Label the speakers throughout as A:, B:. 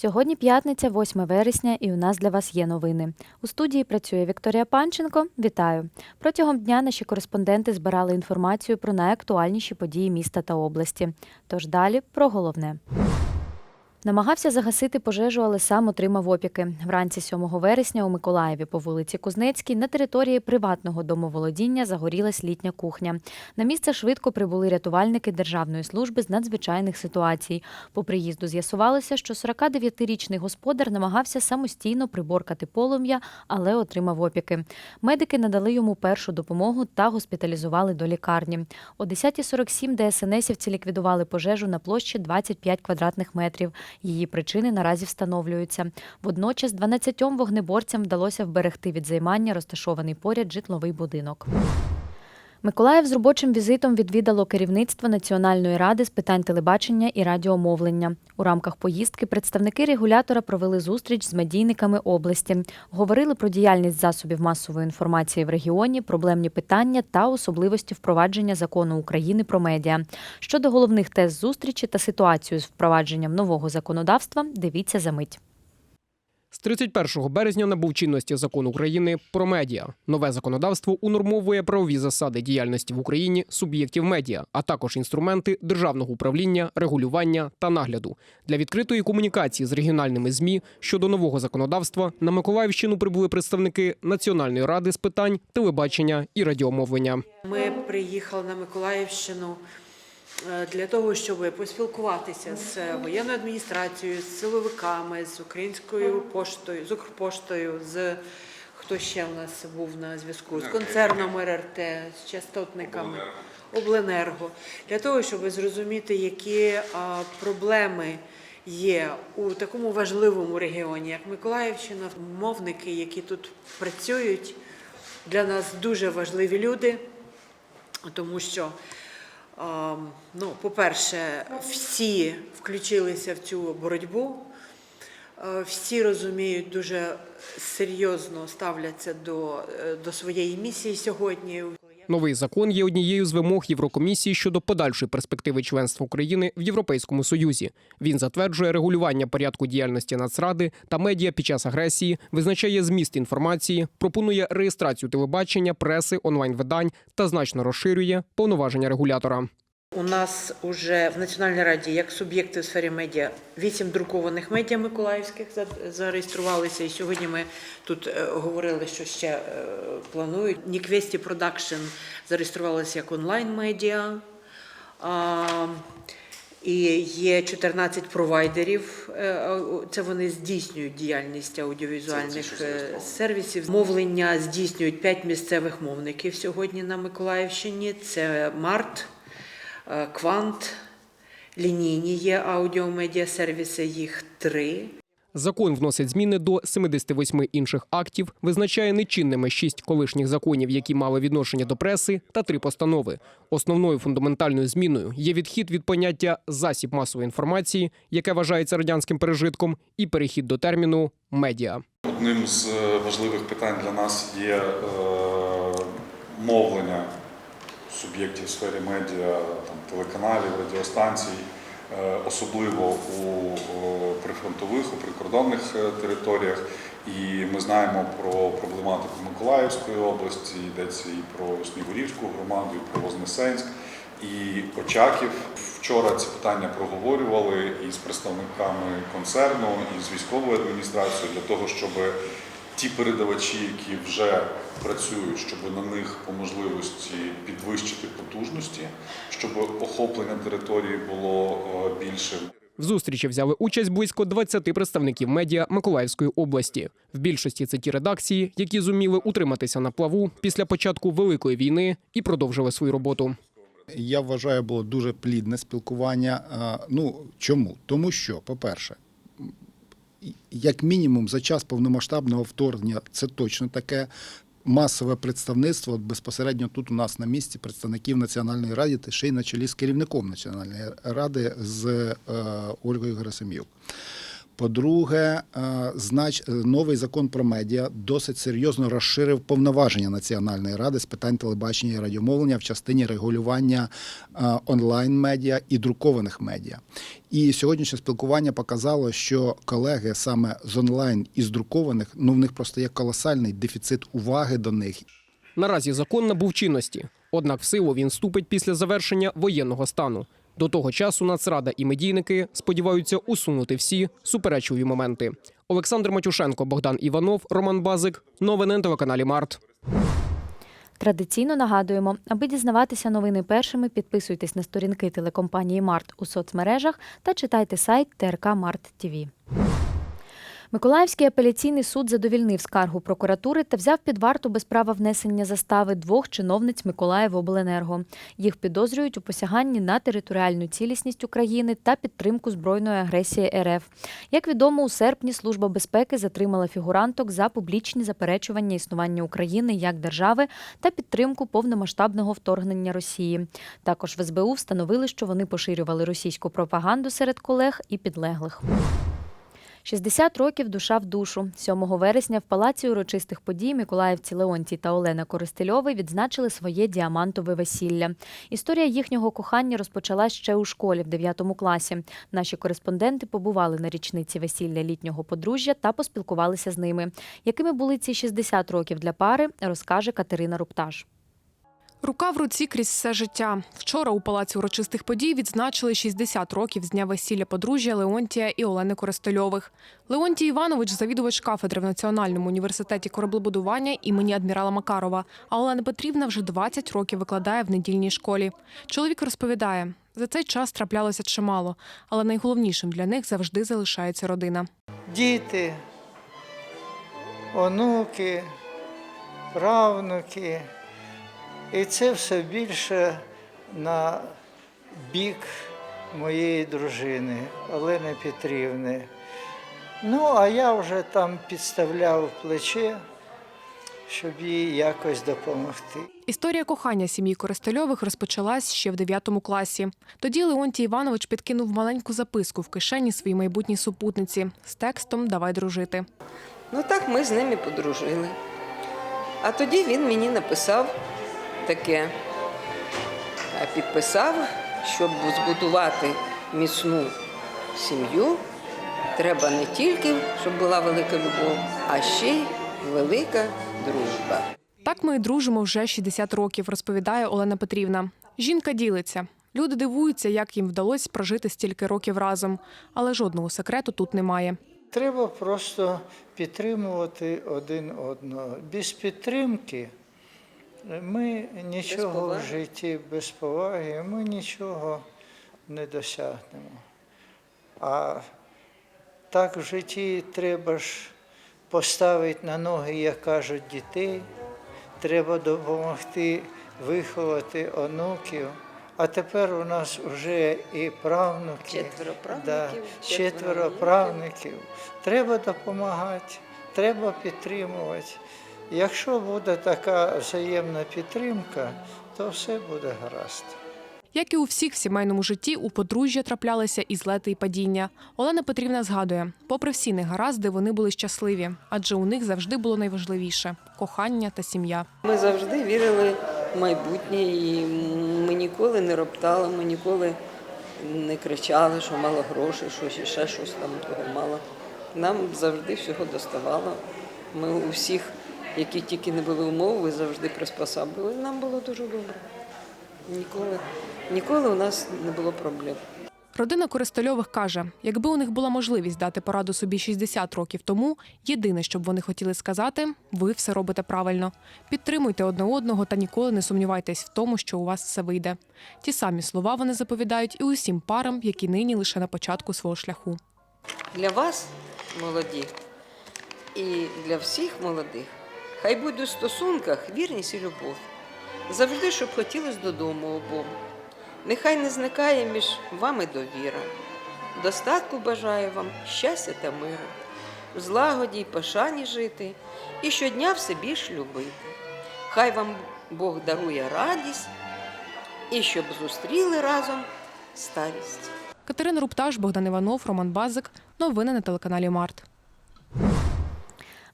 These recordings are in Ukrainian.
A: Сьогодні п'ятниця, 8 вересня, і у нас для вас є новини. У студії працює Вікторія Панченко. Вітаю! Протягом дня наші кореспонденти збирали інформацію про найактуальніші події міста та області. Тож далі про головне. Намагався загасити пожежу, але сам отримав опіки. Вранці 7 вересня у Миколаєві по вулиці Кузнецькій на території приватного домоволодіння загорілась літня кухня. На місце швидко прибули рятувальники Державної служби з надзвичайних ситуацій. По приїзду з'ясувалося, що 49-річний господар намагався самостійно приборкати полум'я, але отримав опіки. Медики надали йому першу допомогу та госпіталізували до лікарні. О 10.47 ДСНСівці ліквідували пожежу на площі 25 квадратних метрів. Її причини наразі встановлюються. Водночас 12 вогнеборцям вдалося вберегти від займання розташований поряд житловий будинок. Миколаїв з робочим візитом відвідало керівництво Національної ради з питань телебачення і радіомовлення. У рамках поїздки представники регулятора провели зустріч з медійниками області, говорили про діяльність засобів масової інформації в регіоні, проблемні питання та особливості впровадження закону України про медіа. Щодо головних тез зустрічі та ситуацію з впровадженням нового законодавства, дивіться за мить.
B: З 31 березня набув чинності закон України про медіа. Нове законодавство унормовує правові засади діяльності в Україні суб'єктів медіа, а також інструменти державного управління, регулювання та нагляду для відкритої комунікації з регіональними змі щодо нового законодавства. На Миколаївщину прибули представники Національної ради з питань телебачення і радіомовлення.
C: Ми приїхали на Миколаївщину для того, щоб поспілкуватися з воєнною адміністрацією, з силовиками, з українською поштою, з Укрпоштою, з хто ще у нас був на зв'язку, з концерном РРТ, з частотниками. Обленерго. Для того, щоб зрозуміти, які проблеми є у такому важливому регіоні, як Миколаївщина, мовники, які тут працюють, для нас дуже важливі люди, тому що, ну, по-перше, всі включилися в цю боротьбу, е, всі розуміють, дуже серйозно ставляться до, е, до своєї місії сьогодні.
B: Новий закон є однією з вимог Єврокомісії щодо подальшої перспективи членства України в Європейському Союзі. Він затверджує регулювання порядку діяльності Нацради та медіа під час агресії, визначає зміст інформації, пропонує реєстрацію телебачення, преси, онлайн-видань та значно розширює повноваження регулятора.
C: У нас уже в Національній раді як суб'єкти в сфері медіа вісім друкованих медіа миколаївських за- зареєструвалися. І сьогодні ми тут е, говорили, що ще е, планують. Ніквесті Продакшн зареєструвалися як онлайн-медіа. І є 14 провайдерів. е, Це вони здійснюють діяльність аудіовізуальних сервісів. Мовлення здійснюють 5 місцевих мовників сьогодні на Миколаївщині. Це Март. Е, Квант, лінійні є аудіомедіа сервіси, їх три.
B: Закон вносить зміни до 78 інших актів, визначає нечинними шість колишніх законів, які мали відношення до преси, та три постанови. Основною фундаментальною зміною є відхід від поняття засіб масової інформації, яке вважається радянським пережитком, і перехід до терміну медіа.
D: Одним з е, важливих питань для нас є е, мовлення суб'єктів сфері медіа, там, телеканалів, радіостанцій, е, особливо у е, прифронтових, у прикордонних е, територіях. І ми знаємо про проблематику Миколаївської області, йдеться і про Снігурівську громаду, і про Вознесенськ, і Очаків. Вчора ці питання проговорювали і з представниками концерну, і з військовою адміністрацією для того, щоб ті передавачі, які вже працюють, щоб на них по можливості підвищити потужності, щоб охоплення території було е, більшим.
B: В зустрічі взяли участь близько 20 представників медіа Миколаївської області. В більшості це ті редакції, які зуміли утриматися на плаву після початку великої війни і продовжили свою роботу.
E: Я вважаю, було дуже плідне спілкування. Ну чому? Тому що, по-перше, м, як мінімум, за час повномасштабного вторгнення це точно таке. Масове представництво безпосередньо тут у нас на місці представників Національної ради, та ще й на чолі з керівником Національної ради з е, Ольгою Герасим'юк. По-друге, е, знач е, новий закон про медіа досить серйозно розширив повноваження Національної ради з питань телебачення і радіомовлення в частині регулювання е, онлайн-медіа і друкованих медіа. І сьогоднішнє спілкування показало, що колеги саме з онлайн і з друкованих, ну в них просто є колосальний дефіцит уваги до них.
B: Наразі закон набув чинності, однак в силу він вступить після завершення воєнного стану. До того часу Нацрада і медійники сподіваються усунути всі суперечливі моменти. Олександр Матюшенко, Богдан Іванов, Роман Базик. Новини на телеканалі Март.
A: Традиційно нагадуємо, аби дізнаватися новини першими, підписуйтесь на сторінки телекомпанії Март у соцмережах та читайте сайт ТРК Март ТІВІ. Миколаївський апеляційний суд задовільнив скаргу прокуратури та взяв під варту без права внесення застави двох чиновниць Миколаївобленерго. Їх підозрюють у посяганні на територіальну цілісність України та підтримку збройної агресії РФ. Як відомо, у серпні Служба безпеки затримала фігуранток за публічні заперечування існування України як держави та підтримку повномасштабного вторгнення Росії. Також в СБУ встановили, що вони поширювали російську пропаганду серед колег і підлеглих. 60 років душа в душу. 7 вересня в палаці урочистих подій Миколаївці Леонтій та Олена Користельови відзначили своє діамантове весілля. Історія їхнього кохання розпочалась ще у школі в 9 класі. Наші кореспонденти побували на річниці весілля літнього подружжя та поспілкувалися з ними. Якими були ці 60 років для пари, розкаже Катерина Рупташ.
F: Рука в руці крізь все життя. Вчора у палаці урочистих подій відзначили 60 років з дня весілля подружжя Леонтія і Олени Користельових. Леонтій Іванович завідувач кафедри в Національному університеті кораблебудування імені адмірала Макарова. А Олена Петрівна вже 20 років викладає в недільній школі. Чоловік розповідає, за цей час траплялося чимало, але найголовнішим для них завжди залишається родина.
G: діти, онуки, правнуки. І це все більше на бік моєї дружини Олени Петрівни. Ну, а я вже там підставляв плече, щоб їй якось допомогти.
F: Історія кохання сім'ї Користельових розпочалась ще в 9 класі. Тоді Леонтій Іванович підкинув маленьку записку в кишені своїй майбутній супутниці з текстом Давай дружити.
H: Ну так ми з ними подружили. А тоді він мені написав таке, а підписав, щоб збудувати міцну сім'ю, треба не тільки, щоб була велика любов, а ще й велика дружба.
F: Так ми і дружимо вже 60 років, розповідає Олена Петрівна. Жінка ділиться. Люди дивуються, як їм вдалося прожити стільки років разом, але жодного секрету тут немає.
G: Треба просто підтримувати один одного. Без підтримки ми нічого в житті без поваги, ми нічого не досягнемо. А так в житті треба ж поставити на ноги, як кажуть, дітей, треба допомогти виховати онуків. А тепер у нас вже і правнуки.
H: Четверо правнуків,
G: Да,
H: четверо
G: правнуків. Треба допомагати, треба підтримувати. Якщо буде така взаємна підтримка, то все буде гаразд.
F: Як і у всіх в сімейному житті, у подружжя траплялися і злети і падіння. Олена Петрівна згадує, попри всі негаразди, вони були щасливі, адже у них завжди було найважливіше кохання та сім'я.
H: Ми завжди вірили в майбутнє, і ми ніколи не роптали, ми ніколи не кричали, що мало грошей, що ще щось там того мало. Нам завжди всього доставало. Ми у всіх, які тільки не були умови, завжди приспосабили. Нам було дуже добре. Ніколи, ніколи у нас не було проблем.
F: Родина Користельових каже, якби у них була можливість дати пораду собі 60 років тому, єдине, що б вони хотіли сказати, ви все робите правильно. Підтримуйте одне одного та ніколи не сумнівайтесь в тому, що у вас все вийде. Ті самі слова вони заповідають і усім парам, які нині лише на початку свого шляху.
H: Для вас, молоді, і для всіх молодих, хай буде у стосунках вірність і любов. Завжди, щоб хотілося додому обом. Нехай не зникає між вами довіра. Достатку бажаю вам щастя та миру, в злагоді й пошані жити, і щодня все більш любити. Хай вам Бог дарує радість, і щоб зустріли разом старість.
F: Катерина Рупташ, Богдан Іванов, Роман Базик. Новини на телеканалі Март.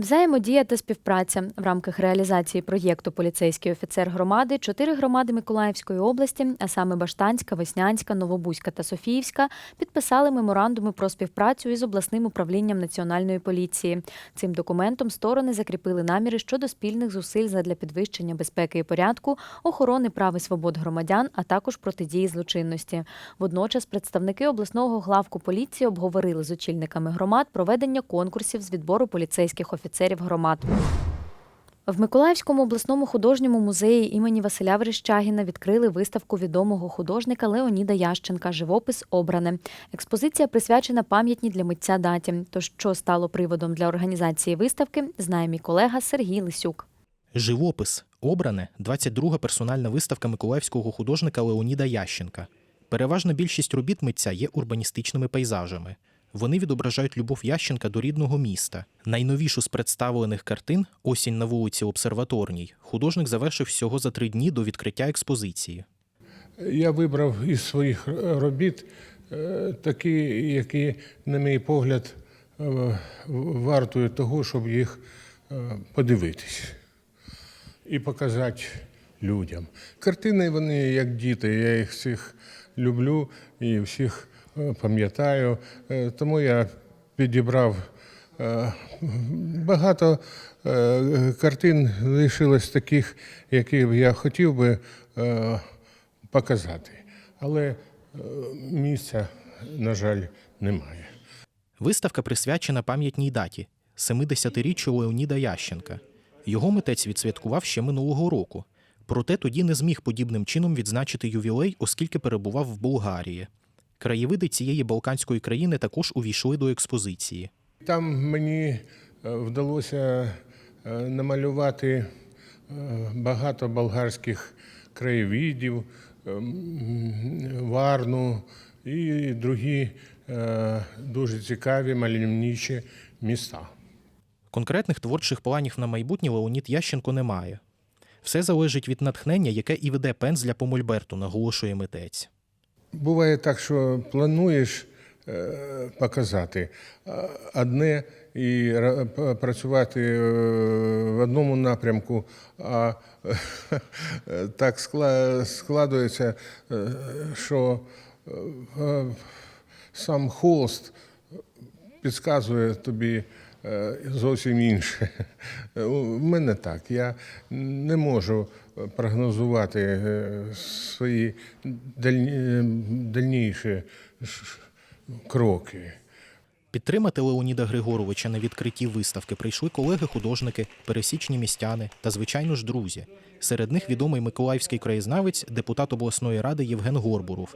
A: Взаємодія та співпраця в рамках реалізації проєкту Поліцейський офіцер громади чотири громади Миколаївської області, а саме Баштанська, Веснянська, Новобузька та Софіївська, підписали меморандуми про співпрацю із обласним управлінням національної поліції. Цим документом сторони закріпили наміри щодо спільних зусиль задля підвищення безпеки і порядку, охорони прав і свобод громадян, а також протидії злочинності. Водночас представники обласного главку поліції обговорили з очільниками громад проведення конкурсів з відбору поліцейських офіцерів громад. В Миколаївському обласному художньому музеї імені Василя Верещагіна відкрили виставку відомого художника Леоніда Ященка Живопис обране. Експозиція присвячена пам'ятній для митця даті. Тож, що стало приводом для організації виставки, знає мій колега Сергій Лисюк.
I: Живопис обране 22-га персональна виставка миколаївського художника Леоніда Ященка. Переважна більшість робіт митця є урбаністичними пейзажами. Вони відображають любов Ященка до рідного міста. Найновішу з представлених картин Осінь на вулиці Обсерваторній художник завершив всього за три дні до відкриття експозиції.
J: Я вибрав із своїх робіт е, такі, які, на мій погляд, е, вартують того, щоб їх е, подивитись і показати людям. Картини вони як діти, я їх всіх люблю і всіх пам'ятаю. Е, Тому я підібрав е, багато е, картин лишилось таких, які б я хотів би показати. Але місця, на жаль, немає.
I: Виставка присвячена пам'ятній даті 70-річчю Леоніда Ященка. Його митець відсвяткував ще минулого року. Проте тоді не зміг подібним чином відзначити ювілей, оскільки перебував в Болгарії. Краєвиди цієї балканської країни також увійшли до експозиції.
J: Там мені е, вдалося е, намалювати е, багато болгарських краєвидів, Варну і другі дуже цікаві мальовничі міста.
I: Конкретних творчих планів на майбутнє Леонід Ященко не має. Все залежить від натхнення, яке і веде пензля по мольберту, наголошує митець.
J: Буває так, що плануєш е, показати одне і ра- працювати е, в одному напрямку, а так скла- складується, е, що сам холст підказує тобі зовсім інше. У мене так. Я не можу прогнозувати е, свої дальні- дальніші кроки.
I: Підтримати Леоніда Григоровича на відкритті виставки прийшли колеги-художники, пересічні містяни та, звичайно ж, друзі. Серед них відомий миколаївський краєзнавець, депутат обласної ради Євген Горбуров.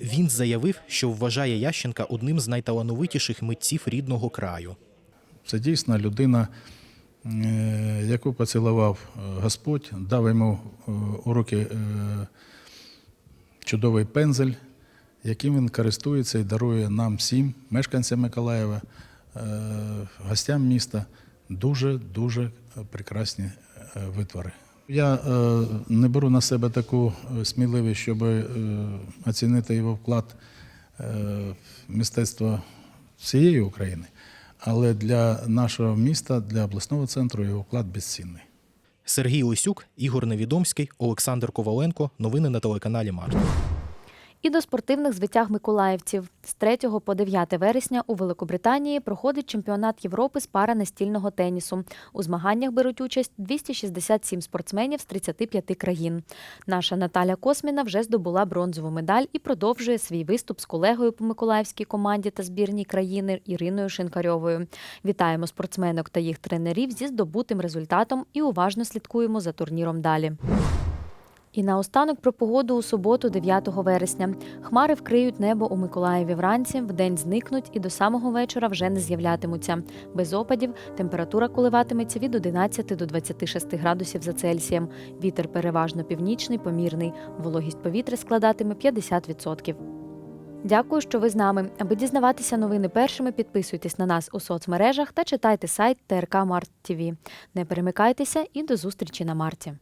I: Він заявив, що вважає Ященка одним з найталановитіших митців рідного краю.
K: Це дійсно людина, е, яку поцілував е, Господь, дав йому е, у руки чудовий пензель, яким він користується і дарує нам всім, мешканцям Миколаєва, гостям міста, дуже-дуже прекрасні витвори. Я е, не беру на себе таку сміливість, щоб е, оцінити його вклад е, в мистецтво всієї України. Але для нашого міста, для обласного центру його вклад безцінний.
I: Сергій Лисюк, Ігор Невідомський, Олександр Коваленко. Новини на телеканалі Март.
A: І до спортивних звитяг миколаївців з 3 по 9 вересня у Великобританії проходить чемпіонат Європи з пара настільного тенісу. У змаганнях беруть участь 267 спортсменів з 35 країн. Наша Наталя Косміна вже здобула бронзову медаль і продовжує свій виступ з колегою по миколаївській команді та збірній країни Іриною Шинкарьовою. Вітаємо спортсменок та їх тренерів зі здобутим результатом і уважно слідкуємо за турніром далі. І наостанок про погоду у суботу, 9 вересня. Хмари вкриють небо у Миколаєві вранці, вдень зникнуть і до самого вечора вже не з'являтимуться. Без опадів температура коливатиметься від 11 до 26 градусів за Цельсієм. Вітер переважно північний, помірний. Вологість повітря складатиме 50%. Дякую, що ви з нами. Аби дізнаватися новини першими, підписуйтесь на нас у соцмережах та читайте сайт ТРК Март ТВ. Не перемикайтеся і до зустрічі на марті.